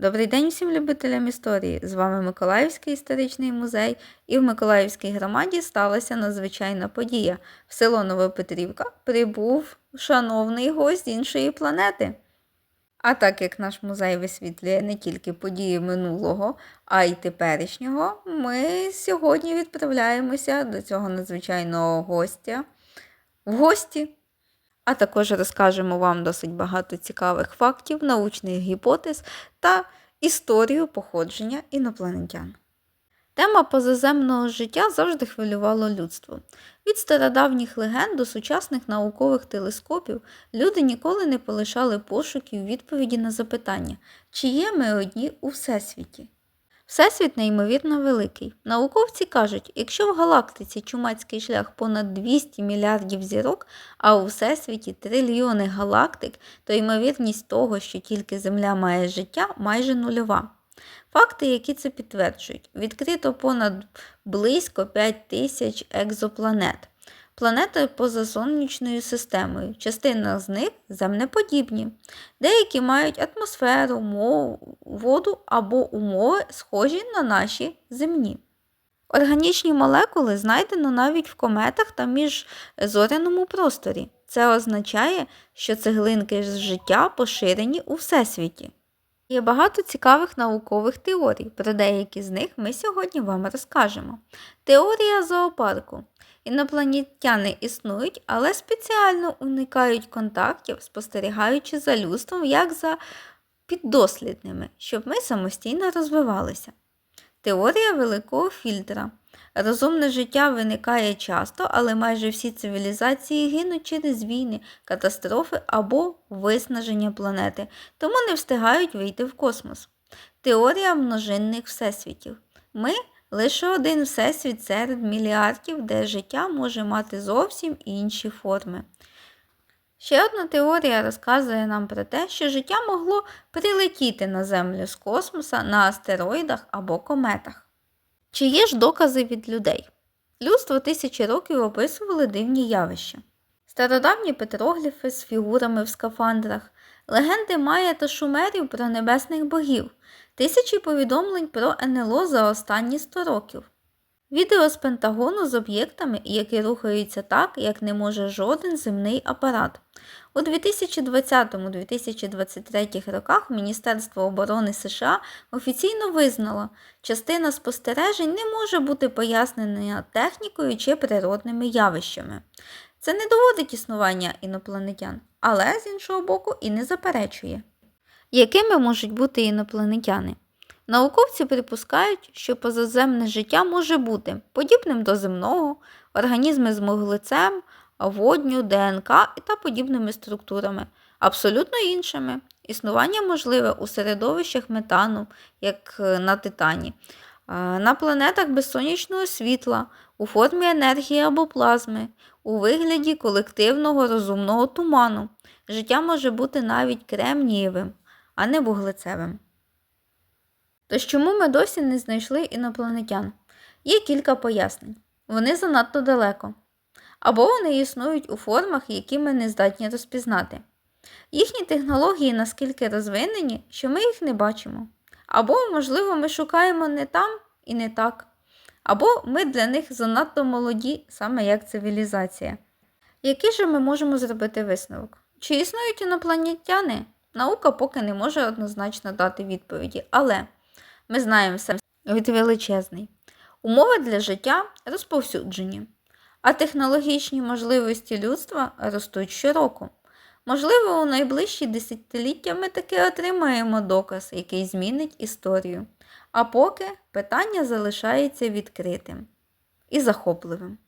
Добрий день всім любителям історії! З вами Миколаївський історичний музей, і в Миколаївській громаді сталася надзвичайна подія. В село Новопетрівка прибув шановний гость іншої планети. А так як наш музей висвітлює не тільки події минулого, а й теперішнього, ми сьогодні відправляємося до цього надзвичайного гостя в гості. А також розкажемо вам досить багато цікавих фактів, научних гіпотез та історію походження інопланетян. Тема позаземного життя завжди хвилювала людство. Від стародавніх легенд до сучасних наукових телескопів люди ніколи не полишали пошуків відповіді на запитання, чи є ми одні у Всесвіті. Всесвіт неймовірно великий. Науковці кажуть, якщо в галактиці чумацький шлях понад 200 мільярдів зірок, а у Всесвіті трильйони галактик, то ймовірність того, що тільки Земля має життя, майже нульова. Факти, які це підтверджують, відкрито понад близько 5 тисяч екзопланет. Планети поза сонячною системою. Частина з них земнеподібні. Деякі мають атмосферу, мову, воду або умови, схожі на наші земні. Органічні молекули знайдено навіть в кометах та міжзоряному просторі. Це означає, що цеглинки з життя поширені у всесвіті. Є багато цікавих наукових теорій, про деякі з них ми сьогодні вам розкажемо. Теорія зоопарку. Інопланетяни існують, але спеціально уникають контактів, спостерігаючи за людством як за піддослідними, щоб ми самостійно розвивалися. Теорія великого фільтра. Розумне життя виникає часто, але майже всі цивілізації гинуть через війни, катастрофи або виснаження планети, тому не встигають вийти в космос. Теорія множинних всесвітів. Ми лише один всесвіт серед мільярдів, де життя може мати зовсім інші форми. Ще одна теорія розказує нам про те, що життя могло прилетіти на Землю з космоса на астероїдах або кометах. Чи є ж докази від людей? Людство тисячі років описували дивні явища. Стародавні петрогліфи з фігурами в скафандрах, легенди Майя та шумерів про небесних богів, тисячі повідомлень про НЛО за останні 100 років. Відео з Пентагону з об'єктами, які рухаються так, як не може жоден земний апарат. У 2020-2023 роках Міністерство оборони США офіційно визнало, частина спостережень не може бути пояснена технікою чи природними явищами. Це не доводить існування інопланетян, але з іншого боку і не заперечує. Якими можуть бути інопланетяни? Науковці припускають, що позаземне життя може бути подібним до земного, організми з вуглецем, водню, ДНК та подібними структурами, абсолютно іншими. Існування можливе у середовищах метану, як на Титані, на планетах без сонячного світла, у формі енергії або плазми, у вигляді колективного розумного туману. Життя може бути навіть кремнієвим, а не вуглецевим. Тож чому ми досі не знайшли інопланетян? Є кілька пояснень. Вони занадто далеко. Або вони існують у формах, які ми не здатні розпізнати. Їхні технології наскільки розвинені, що ми їх не бачимо. Або, можливо, ми шукаємо не там і не так. Або ми для них занадто молоді, саме як цивілізація. Який же ми можемо зробити висновок? Чи існують інопланетяни? Наука поки не може однозначно дати відповіді, але ми знаємо все від величезний. Умови для життя розповсюджені, а технологічні можливості людства ростуть щороку. Можливо, у найближчі десятиліття ми таки отримаємо доказ, який змінить історію. А поки питання залишається відкритим і захопливим.